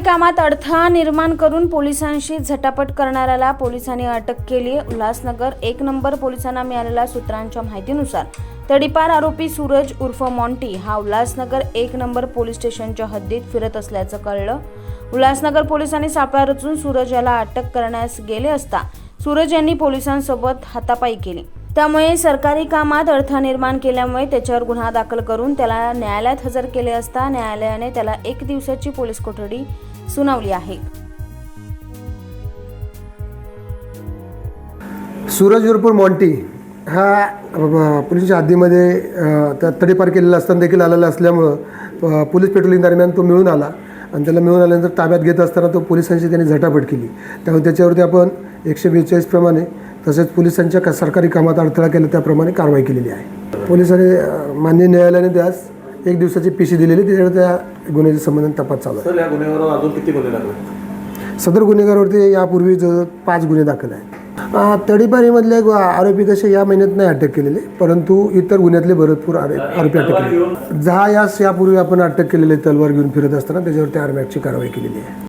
कामात अडथळा निर्माण करून पोलिसांशी झटापट करणाऱ्याला पोलिसांनी अटक केली. उल्हासनगर एक नंबर पोलिसांना मिळालेल्या सूत्रांच्या माहितीनुसार तडीपार आरोपी सूरज उर्फ मॉन्टी हा उल्हासनगर एक नंबर पोलीस स्टेशनच्या हद्दीत फिरत असल्याचं कळलं. उल्हासनगर पोलिसांनी सापळा रचून सूरज याला अटक करण्यास गेले असता सूरज यांनी पोलिसांसोबत हातापाई केली. त्यामुळे सरकारी कामात अडथळा निर्माण केल्यामुळे त्याच्यावर गुन्हा दाखल करून त्याला न्यायालयात हजर केले असता न्यायालयाने त्याला एक दिवसाची पोलीस कोठडी सुनावली आहे. सूरज विरपूर मॉन्टी हा पोलिसच्या हद्दीमध्ये त्या तडीपार केलेला असताना देखील आलेला असल्यामुळं पोलीस पेट्रोलिंग दरम्यान तो मिळून आला. आणि त्याला मिळून आल्यानंतर ताब्यात घेत असताना तो पोलिसांशी त्यांनी झटापट केली. त्यामुळे त्याच्यावरती आपण एकशे बेचाळीसप्रमाणे तसेच पोलिसांच्या का सरकारी कामात अडथळा केला त्याप्रमाणे कारवाई केलेली आहे. पोलिसांनी मान्य न्यायालयाने त्यास एक दिवसाची पीसी दिलेली त्याच्यावर त्या गुन्ह्याच्या संबंधाने तपास चालू आहे. या गुन्ह्यावर अजून किती गुन्हे लागले सदर गुन्हेगारावरती यापूर्वी जवळ पाच गुन्हे दाखल आहेत. तडीपारीमधले आरोपी कसे या महिन्यात नाही अटक केलेले परंतु इतर गुन्ह्यातले भरपूर आरो- आरोपी अटक केले दहा यास यापूर्वी आपण अटक केलेले तलवार घेऊन फिरत असताना त्याच्यावरती आरमॅकची कारवाई केलेली आहे.